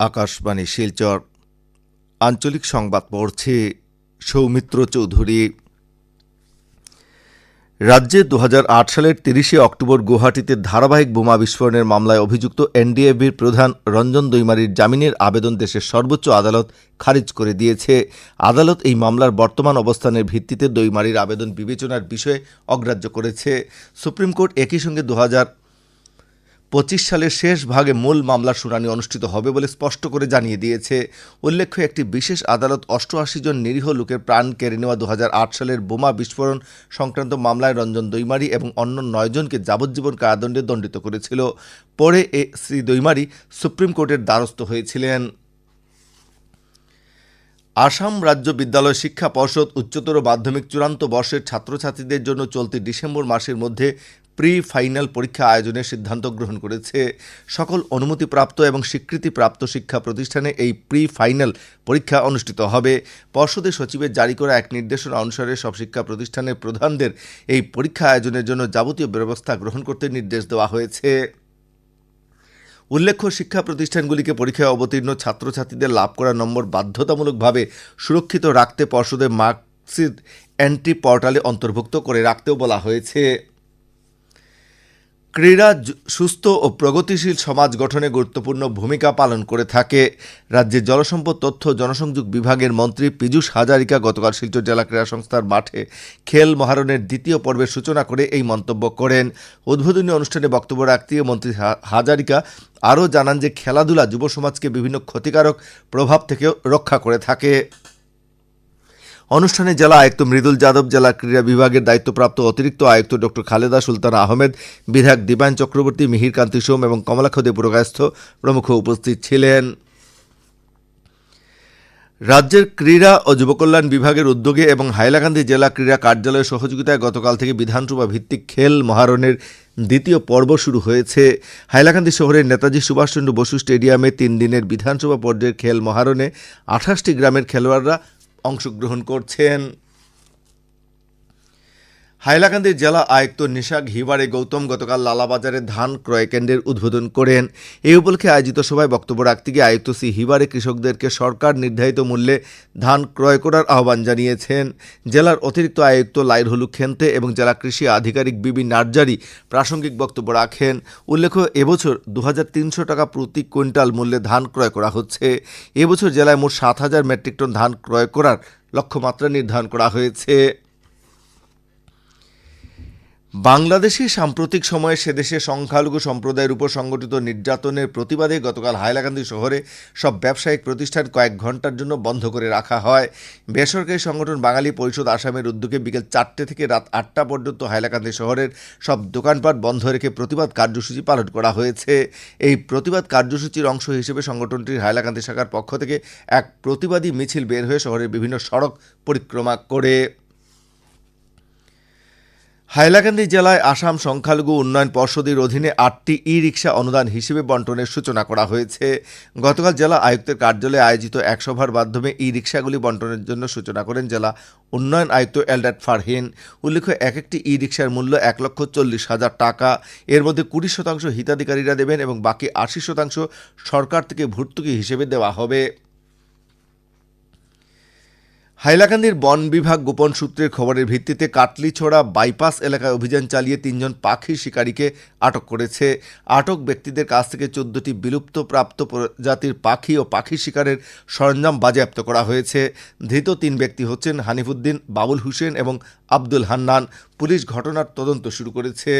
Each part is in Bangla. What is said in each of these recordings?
আকাশবাণী শিলচর। আঞ্চলিক সংবাদ পড়ছে সৌমিত্র চৌধুরী। রাজ্যে দু হাজার আট সালের তিরিশে অক্টোবর গুয়াহাটিতে ধারাবাহিক বোমা বিস্ফোরণের মামলায় অভিযুক্ত এনডিএফবির প্রধান রঞ্জন দৈমারির জামিনের আবেদন দেশের সর্বোচ্চ আদালত খারিজ করে দিয়েছে। আদালত এই মামলার বর্তমান অবস্থানের ভিত্তিতে দৈমারির আবেদন বিবেচনার বিষয়ে অগ্রাহ্য করেছে। সুপ্রিম কোর্ট একই সঙ্গে দু পঁচিশ সালের শেষ ভাগে মূল মামলার শুনানি অনুষ্ঠিত হবে বলে স্পষ্ট করে জানিয়ে দিয়েছে। উল্লেখ্য, একটি বিশেষ আদালত অষ্টআশি জন নিরীহ লোকের প্রাণ কেড়ে নেওয়া দু হাজার আট সালের বোমা বিস্ফোরণ সংক্রান্ত মামলায় রঞ্জন দৈমারি এবং অন্য নয়জনকে যাবজ্জীবন কারাদণ্ডে দণ্ডিত করেছিল। পরে এ শ্রী দৈমারি সুপ্রিম কোর্টের দ্বারস্থ হয়েছিলেন। আসাম রাজ্য বিদ্যালয় শিক্ষা পর্ষদ উচ্চতর মাধ্যমিক চূড়ান্ত বর্ষের ছাত্রছাত্রীদের জন্য চলতি ডিসেম্বর মাসের মধ্যে প্রি ফাইনাল পরীক্ষা আয়োজনের সিদ্ধান্ত গ্রহণ করেছে সকল অনুমতিপ্রাপ্ত এবং স্বীকৃতিপ্রাপ্ত শিক্ষা প্রতিষ্ঠানে এই প্রি ফাইনাল পরীক্ষা অনুষ্ঠিত হবে। পর্ষদের সচিবের জারি করা এক নির্দেশনা অনুসারে সব শিক্ষা প্রতিষ্ঠানের প্রধানদের এই পরীক্ষা আয়োজনের জন্য যাবতীয় ব্যবস্থা গ্রহণ করতে নির্দেশ দেওয়া হয়েছে। উল্লেখ্য, শিক্ষা প্রতিষ্ঠানগুলিকে পরীক্ষায় অবতীর্ণ ছাত্রছাত্রীদের লাভ করা নম্বর বাধ্যতামূলকভাবে সুরক্ষিত রাখতে পর্ষদের মার্কশিট এন্ট্রি পোর্টালে অন্তর্ভুক্ত করে রাখতেও বলা হয়েছে। ক্রীড়া সুস্থ ও প্রগতিশীল সমাজ গঠনে গুরুত্বপূর্ণ ভূমিকা পালন করে থাকে রাজ্যের জলসম্পদ তথ্য জনসংযোগ বিভাগের মন্ত্রী পীযূষ হাজারিকা গতকাল শিলচর জেলা ক্রীড়া সংস্থার মাঠে খেল মহারণের দ্বিতীয় পর্বের সূচনা করে এই মন্তব্য করেন। উদ্বোধনী অনুষ্ঠানে বক্তব্য রাখতে মন্ত্রী হাজারিকা আরও জানান যে খেলাধুলা যুব সমাজকে বিভিন্ন ক্ষতিকারক প্রভাব থেকেও রক্ষা করে থাকে। অনুষ্ঠানে জেলা আয়ুক্ত মৃদুল যাদব, জেলা ক্রীড়া বিভাগের দায়িত্বপ্রাপ্ত অতিরিক্ত আয়ুক্ত ডক্টর খালেদা সুলতান আহমেদ, বিধায়ক দিবায়ন চক্রবর্তী মিহির কান্তি সোম এবং কমলাক্ষ দেবপুরকায়স্থ প্রমুখ উপস্থিত ছিলেন। রাজ্যের ক্রীড়া ও যুবকল্যাণ বিভাগের উদ্যোগে এবং হাইলাকান্দি জেলা ক্রীড়া কার্যালয়ের সহযোগিতায় গতকাল থেকে বিধানসভা ভিত্তিক খেল মহারণের দ্বিতীয় পর্ব শুরু হয়েছে। হাইলাকান্দি শহরের নেতাজি সুভাষচন্দ্র বসু স্টেডিয়ামে তিন দিনের বিধানসভা পর্যায়ের খেল মহারণে আঠাশটি গ্রামের খেলোয়াড়রা অংশগ্রহণ করছেন হাইলাকান্দির জেলা আয়ুক্ত নিশাক হিবারে গৌতম গতকাল লালাবাজারে ধান ক্রয় কেন্দ্রের উদ্বোধন করেন। এই উপলক্ষে আয়োজিত সভায় বক্তব্য রাখতে গিয়ে আয়ুক্ত সি হিবারে কৃষকদেরকে সরকার নির্ধারিত মূল্যে ধান ক্রয় করার আহ্বান জানিয়েছেন। জেলার অতিরিক্ত আয়ুক্ত লাইরহলু খেন্তে এবং জেলা কৃষি আধিকারিক বিবি নার্জারি প্রাসঙ্গিক বক্তব্য রাখেন। উল্লেখ্য, এবছর দু তিনশো টাকা প্রতি কুইন্টাল মূল্যে ধান ক্রয় করা হচ্ছে। এবছর জেলায় মোট সাত হাজার মেট্রিক টন ধান ক্রয় করার লক্ষ্যমাত্রা নির্ধারণ করা হয়েছে। বাংলাদেশে সাম্প্রতিক সময়ে সেদেশে সংখ্যালঘু সম্প্রদায়ের উপর সংগঠিত নির্যাতনের প্রতিবাদে গতকাল হাইলাকান্দি শহরে সব ব্যবসায়িক প্রতিষ্ঠান কয়েক ঘণ্টার জন্য বন্ধ করে রাখা হয়। বেসরকারি সংগঠন বাঙালি পরিষদ আসামের উদ্যোগে বিকেল চারটে থেকে রাত আটটা পর্যন্ত হাইলাকান্দি শহরের সব দোকানপাট বন্ধ রেখে প্রতিবাদ কার্যসূচি পালন করা হয়েছে। এই প্রতিবাদ কার্যসূচির অংশ হিসেবে সংগঠনটির হাইলাকান্দি শাখার পক্ষ থেকে এক প্রতিবাদী মিছিল বের হয়ে শহরের বিভিন্ন সড়ক পরিক্রমা করে। হাইলাকান্দি জেলায় আসাম সংখ্যালঘু উন্নয়ন পর্ষদের অধীনে আটটি ই রিক্সা অনুদান হিসেবে বন্টনের সূচনা করা হয়েছে। গতকাল জেলা আয়ুক্তের কার্যালয়ে আয়োজিত এক সভার মাধ্যমে ই রিক্সাগুলি বন্টনের জন্য সূচনা করেন জেলা উন্নয়ন আয়ুক্ত এলডাট ফারহিন। উল্লেখ্য, এক একটি ই রিক্সার মূল্য এক লক্ষ চল্লিশ হাজার টাকা। এর মধ্যে কুড়ি শতাংশ হিতাধিকারীরা দেবেন এবং বাকি আশি শতাংশ সরকার থেকে ভর্তুকি হিসেবে দেওয়া হবে। হাইলাকান্দির বন বিভাগ গোপন সূত্রের খবরের ভিত্তিতে কাটলিছড়া বাইপাস এলাকায় অভিযান চালিয়ে তিনজন পাখি শিকারীকে আটক করেছে। আটক ব্যক্তিদের কাছ থেকে চোদ্দটি বিলুপ্তপ্রাপ্ত প্রজাতির পাখি ও পাখি শিকারের সরঞ্জাম বাজেয়াপ্ত করা হয়েছে। ধৃত তিন ব্যক্তি হচ্ছেন হানিফুদ্দিন, বাবুল হুসেন এবং আব্দুল হান্নান। পুলিশ ঘটনার তদন্ত শুরু করেছে।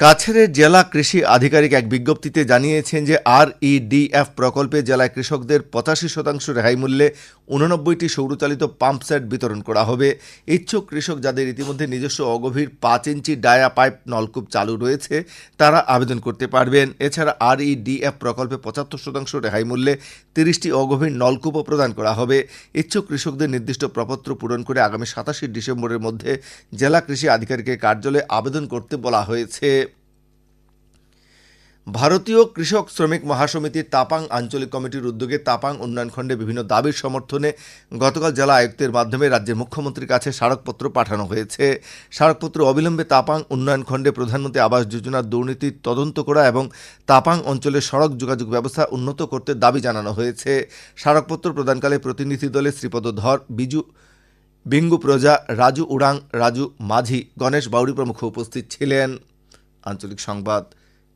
কাছাড়ের জেলা কৃষি আধিকারিক এক বিজ্ঞপ্তিতে জানিয়েছেন যে আর ইডিএফ প্রকল্পে জেলায় কৃষকদের পঁচাশি শতাংশ রেহাই মূল্যে উননব্বইটি সৌরচালিত পাম্প সেট বিতরণ করা হবে। ইচ্ছুক কৃষক যাদের ইতিমধ্যে নিজস্ব অগভীর পাঁচ ইঞ্চি ডায়া পাইপ নলকূপ চালু রয়েছে, তারা আবেদন করতে পারবেন। এছাড়া আর ইডিএফ প্রকল্পে পঁচাত্তর শতাংশ রেহাই মূল্যে তিরিশটি অগভীর নলকূপও প্রদান করা হবে। ইচ্ছুক কৃষকদের নির্দিষ্ট প্রপত্র পূরণ করে আগামী সাতাশে ডিসেম্বরের মধ্যে জেলা কৃষি আধিকারিকের কার্যালয়ে আবেদন করতে বলা হয়েছে। ভারতীয় কৃষক শ্রমিক মহাসমিতির তাপাং আঞ্চলিক কমিটির উদ্যোগে তাপাং উন্নয়ন খণ্ডে বিভিন্ন দাবির সমর্থনে গতকাল জেলা আয়ুক্তের মাধ্যমে রাজ্যের মুখ্যমন্ত্রীর কাছে স্মারকপত্র পাঠানো হয়েছে। স্মারকপত্র অবিলম্বে তাপাং উন্নয়ন খণ্ডে প্রধানমন্ত্রী আবাস যোজনার দুর্নীতির তদন্ত করা এবং তাপাং অঞ্চলের সড়ক যোগাযোগ ব্যবস্থা উন্নত করতে দাবি জানানো হয়েছে। স্মারকপত্র প্রদানকালে প্রতিনিধি দলে শ্রীপদ ধর, বিজু, বিঙ্গু প্রজা, রাজু উড়াং, রাজু মাঝি, গণেশ বাউরি প্রমুখ উপস্থিত ছিলেন। আঞ্চলিক সংবাদ।